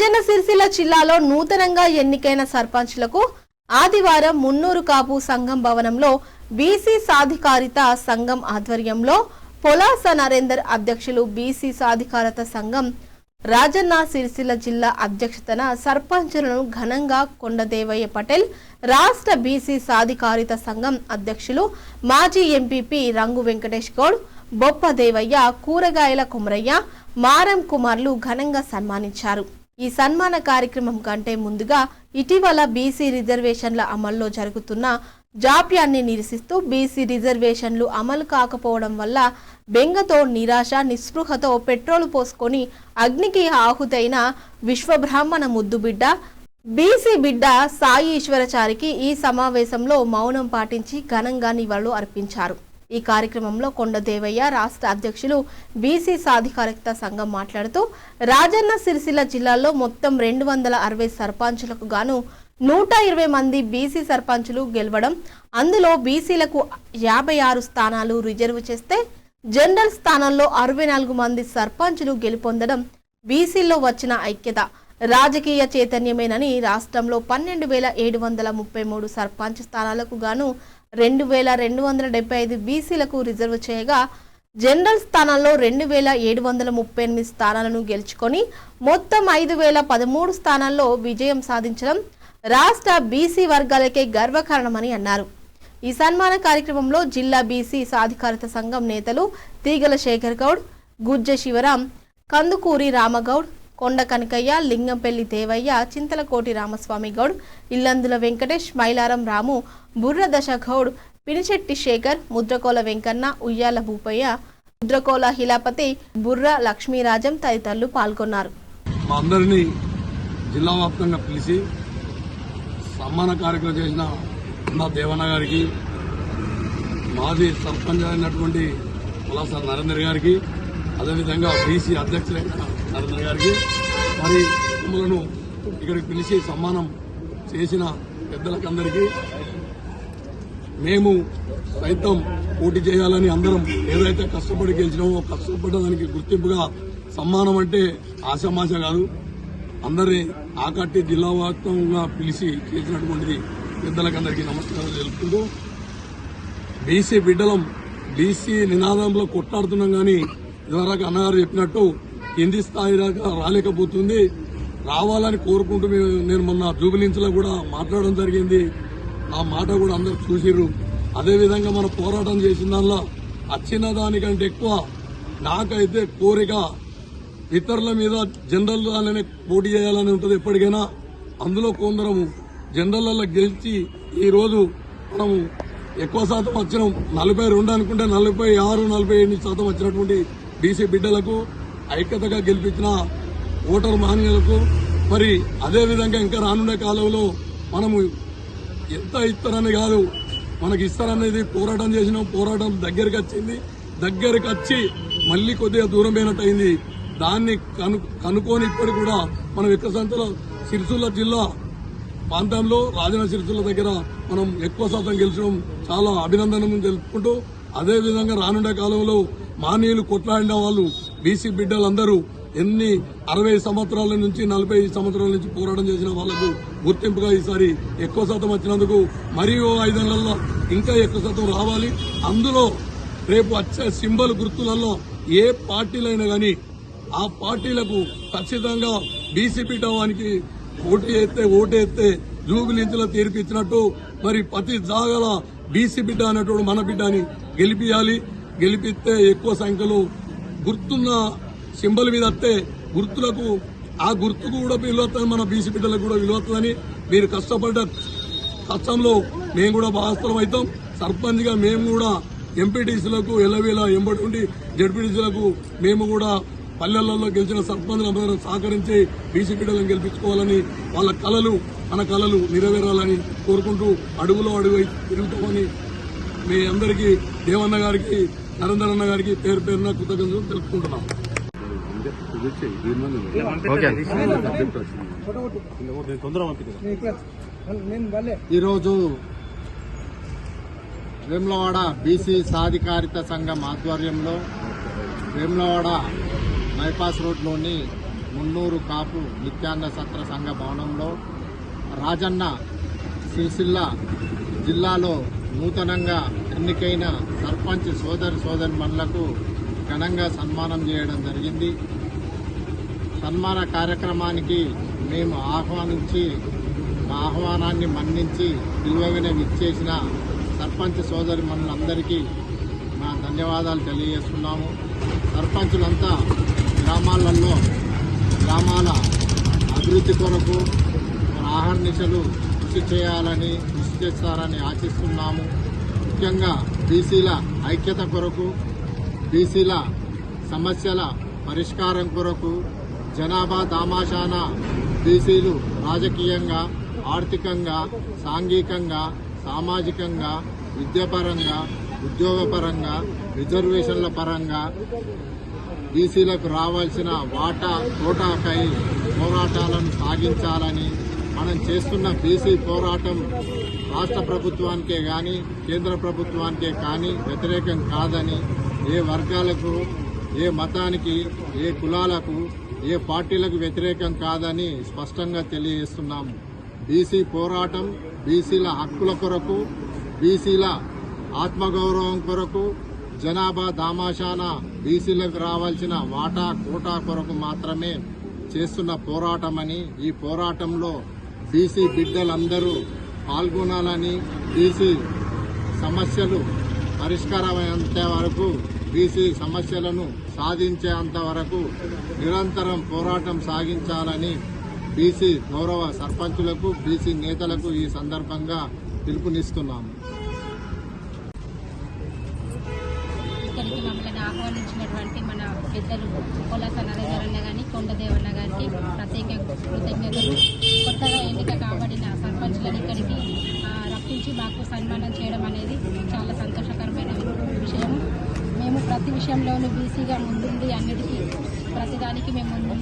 రాజన్న సిరిసిల్ల జిల్లాలో నూతనంగా ఎన్నికైన సర్పంచ్లకు ఆదివారం మున్నూరు కాపు సంఘం భవనంలో బీసీ సాధికారిత సంఘం ఆధ్వర్యంలో పొలాస నరేందర్ అధ్యక్షులు బీసీ సాధికారత సంఘం రాజన్న సిరిసిల్ల జిల్లా అధ్యక్షతన సర్పంచులను ఘనంగా కొండదేవయ్య పటేల్ రాష్ట్ర బీసీ సాధికారిత సంఘం అధ్యక్షులు మాజీ ఎంపీపీ రంగు వెంకటేష్ గౌడ్ బొప్ప దేవయ్య కూరగాయల కుమరయ్య మారం కుమార్లు ఘనంగా సన్మానించారు. ఈ సన్మాన కార్యక్రమం కంటే ముందుగా ఇటీవల బీసీ రిజర్వేషన్ల అమల్లో జరుగుతున్న జాప్యాన్ని నిరసిస్తూ బీసీ రిజర్వేషన్లు అమలు కాకపోవడం వల్ల బెంగతో నిరాశ నిస్పృహతో పెట్రోలు పోసుకొని అగ్నికి ఆహుతైన విశ్వబ్రాహ్మణ ముద్దుబిడ్డ బీసీ బిడ్డ సాయి ఈశ్వరచారికి ఈ సమావేశంలో మౌనం పాటించి ఘనంగా నివాళులు అర్పించారు. ఈ కార్యక్రమంలో కొండదేవయ్య రాష్ట్ర అధ్యక్షులు బీసీ సాధికారికత సంఘం మాట్లాడుతూ రాజన్న సిరిసిల్ల జిల్లాలో మొత్తం రెండు వందల అరవై సర్పంచులకు గాను నూట ఇరవై మంది బీసీ సర్పంచులు గెలవడం అందులో బీసీలకు యాభై ఆరు స్థానాలు రిజర్వ్ చేస్తే జనరల్ స్థానంలో అరవై నాలుగు మంది సర్పంచులు గెలుపొందడం బీసీల్లో వచ్చిన ఐక్యత. రాజకీయ చైతన్యమేనని రాష్ట్రంలో పన్నెండు వేల ఏడు వందల ముప్పై మూడు సర్పంచ్ స్థానాలకు గాను రెండు వేల రెండు వందల డెబ్బై ఐదు బీసీలకు రిజర్వ్ చేయగా జనరల్ స్థానాల్లో రెండు వేల ఏడు వందల ముప్పై ఎనిమిది స్థానాలను గెలుచుకొని మొత్తం ఐదు వేల పదమూడు స్థానాల్లో విజయం సాధించడం రాష్ట్ర బీసీ వర్గాలకే గర్వకారణమని అన్నారు. ఈ సన్మాన కార్యక్రమంలో జిల్లా బీసీ సాధికారత సంఘం నేతలు తీగల శేఖర్ గౌడ్ గుజ్జ శివరాం కందుకూరి రామగౌడ్ కొండ కనకయ్య లింగంపల్లి దేవయ్య చింతలకోటి రామస్వామి గౌడ్ ఇల్లందుల వెంకటేష్ మైలారం రాము బుర్ర దశ గౌడ్ పినిచెట్టి శేఖర్ ముద్రకోల వెంకన్న ఉయ్యాల భూపయ్య ముద్రకోల హిలాపతి బుర్ర లక్ష్మీరాజం తదితరులు పాల్గొన్నారు. మా అందరినీ జిల్లా వ్యాప్తంగా పిలిచి సన్మాన కార్యక్రమం చేసిన నా దేవన్న గారికి మాజీ సర్పంచ్ అయినటువంటి పులాస నరేందర్ గారికి అదేవిధంగా బీసీ అధ్యక్షులైన నరేంద్ర గారికి మరి మమ్మలను ఇక్కడికి పిలిచి సమ్మానం చేసిన పెద్దలకందరికీ మేము సైతం పోటీ చేయాలని అందరం ఏదైతే కష్టపడి గెలిచినామో కష్టపడ్డదానికి గుర్తింపుగా సమ్మానం అంటే ఆశామాష కాదు. అందరినీ ఆకట్టి జిల్లా వ్యాప్తంగా పిలిచి చేసినటువంటిది పెద్దలకందరికీ నమస్కారం తెలుపుకుంటూ బీసీ బిడ్డలం బీసీ నినాదంలో కొట్లాడుతున్నాం కానీ ఇదివరకు అన్నగారు చెప్పినట్టు కింది స్థాయి దాకా రాలేకపోతుంది. రావాలని కోరుకుంటూ నేను మొన్న జూబిలించులో కూడా మాట్లాడడం జరిగింది. ఆ మాట కూడా అందరు చూసిర్రు. అదేవిధంగా మన పోరాటం చేసిన దానిలో వచ్చిన దానికంటే ఎక్కువ నాకైతే కోరిక ఇతరుల మీద జనరల్ దానినే పోటీ చేయాలని ఉంటుంది ఎప్పటికైనా. అందులో కొందరము జనరల్లో గెలిచి ఈరోజు మనము ఎక్కువ శాతం వచ్చినాం. నలభై రెండు అనుకుంటే నలభై ఆరు నలభై ఎనిమిది శాతం వచ్చినటువంటి బీసీ బిడ్డలకు ఐక్యతగా గెలిపించిన ఓటర్ మహనీయులకు మరి అదే విధంగా ఇంకా రానుండే కాలంలో మనము ఎంత ఇస్తారని కాదు మనకి ఇస్తారనేది పోరాటం చేసినాం పోరాటం దగ్గరికి వచ్చింది. దగ్గరికి వచ్చి మళ్ళీ కొద్దిగా దూరం పోయినట్టు అయింది దాన్ని కను కనుక్కొని ఇప్పటికి కూడా మనం ఎక్కువ సంఖ్యలో సిరిసిల్ల జిల్లా ప్రాంతంలో రాజన సిరిసిల్ల దగ్గర మనం ఎక్కువ శాతం గెలిచడం చాలా అభినందనం తెలుపుకుంటూ అదేవిధంగా రానుండే కాలంలో మానీయులు కొట్లాడిన వాళ్ళు బీసీ బిడ్డలందరూ ఎన్ని అరవై సంవత్సరాల నుంచి నలభై సంవత్సరాల నుంచి పోరాటం చేసిన వాళ్ళకు గుర్తింపుగా ఈసారి ఎక్కువ శాతం వచ్చినందుకు మరియు ఐదు నెలల్లో ఇంకా ఎక్కువ శాతం రావాలి. అందులో రేపు వచ్చే సింబల్ గుర్తులలో ఏ పార్టీలైనా కానీ ఆ పార్టీలకు ఖచ్చితంగా బీసీ పీఠవానికి ఓటు వేస్తే ఓటు వేస్తే జూబిలించులో తీర్పిచ్చినట్టు మరి ప్రతి జాగల బీసీ బిడ్డ అనేటువంటి మన బిడ్డని గెలిపియాలి. గెలిపిస్తే ఎక్కువ సంఖ్యలో గుర్తున్న సింబల్ మీద వస్తే గుర్తులకు ఆ గుర్తుకు కూడా విలువతుంది మన బీసీ బిడ్డలకు కూడా విలువతుందని మీరు కష్టపడ్డ కష్టంలో మేము కూడా భాగస్థలం అవుతాం. సర్పంచ్గా మేము కూడా ఎంపీటీసీలకు ఎల్లవేళ ఎంబడి ఉండి జడ్పీటీసీలకు మేము కూడా పల్లెలలో గెలిచిన సర్పంచులందరూ సహకరించి బీసీ బిడ్డలను గెలిపించుకోవాలని వాళ్ళ కళలు మన కళలు నెరవేరాలని కోరుకుంటూ అడుగులో అడుగు తిరుగుతామని మీ అందరికీ దేవన్న గారికి నరేందర్ అన్న గారికి పేరు పేరున కృతజ్ఞతలు తెలుపుకుంటున్నాం. ఈరోజు వేములవాడ బీసీ సాధికారిత సంఘం ఆధ్వర్యంలో వేములవాడ బైపాస్ రోడ్లోని మున్నూరు కాపు నిత్యాన్న సత్ర సంఘ భవనంలో రాజన్న సిరిసిల్ల జిల్లాలో నూతనంగా ఎన్నికైన సర్పంచ్ సోదరి సోదరి మనులకు ఘనంగా సన్మానం చేయడం జరిగింది. సన్మాన కార్యక్రమానికి మేము ఆహ్వానించి మా ఆహ్వానాన్ని మన్నించి విలువగానే విచ్చేసిన సర్పంచ్ సోదరి మనులందరికీ మా ధన్యవాదాలు తెలియజేస్తున్నాము. సర్పంచులంతా గ్రామాలలో గ్రామాల అభివృద్ధి కొరకు ఆహర్నిశలు కృషి చేయాలని కృషి చేస్తారని ఆశిస్తున్నాము. ముఖ్యంగా బీసీల ఐక్యత కొరకు బీసీల సమస్యల పరిష్కారం కొరకు జనాభా దామాషాన బీసీలు రాజకీయంగా ఆర్థికంగా సాంఘికంగా సామాజికంగా విద్యాపరంగా ఉద్యోగపరంగా రిజర్వేషన్ల పరంగా బీసీలకు రావాల్సిన వాటా కోటాకై పోరాటాలను సాగించాలని మనం చేస్తున్న బీసీ పోరాటం రాష్ట్ర ప్రభుత్వానికే కానీ కేంద్ర ప్రభుత్వానికే కానీ వ్యతిరేకం కాదని ఏ వర్గాలకు ఏ మతానికి ఏ కులాలకు ఏ పార్టీలకు వ్యతిరేకం కాదని స్పష్టంగా తెలియజేస్తున్నాము బీసీ పోరాటం బీసీల హక్కుల కొరకు బీసీల ఆత్మగౌరవం కొరకు జనాభా దామాషాన బీసీలకు రావాల్సిన వాటా కోటా కొరకు మాత్రమే చేస్తున్న పోరాటమని ఈ పోరాటంలో బీసీ బిడ్డలందరూ పాల్గొనాలని బీసీ సమస్యలు పరిష్కారమయ్యేంత వరకు బీసీ సమస్యలను సాధించేంత వరకు నిరంతరం పోరాటం సాగించాలని బీసీ గౌరవ సర్పంచులకు బీసీ నేతలకు ఈ సందర్భంగా పిలుపునిస్తున్నాము ఇక్కడికి మమ్మల్ని ఆహ్వానించినటువంటి మన పెద్దలు పొలాస నరేందర్ కానీ కొండదేవన్న గారికి ప్రత్యేక కృతజ్ఞతలు కొత్తగా ఎన్నిక కాబడిన సర్పంచ్లను ఇక్కడికి ఆ, రప్పించి మాకు సన్మానం చేయడం అనేది చాలా సంతోషకరమైన విషయం మేము ప్రతి విషయంలోనూ బీసీగా ముందుండి అన్నిటికీ ప్రతిదానికి మేము ముందు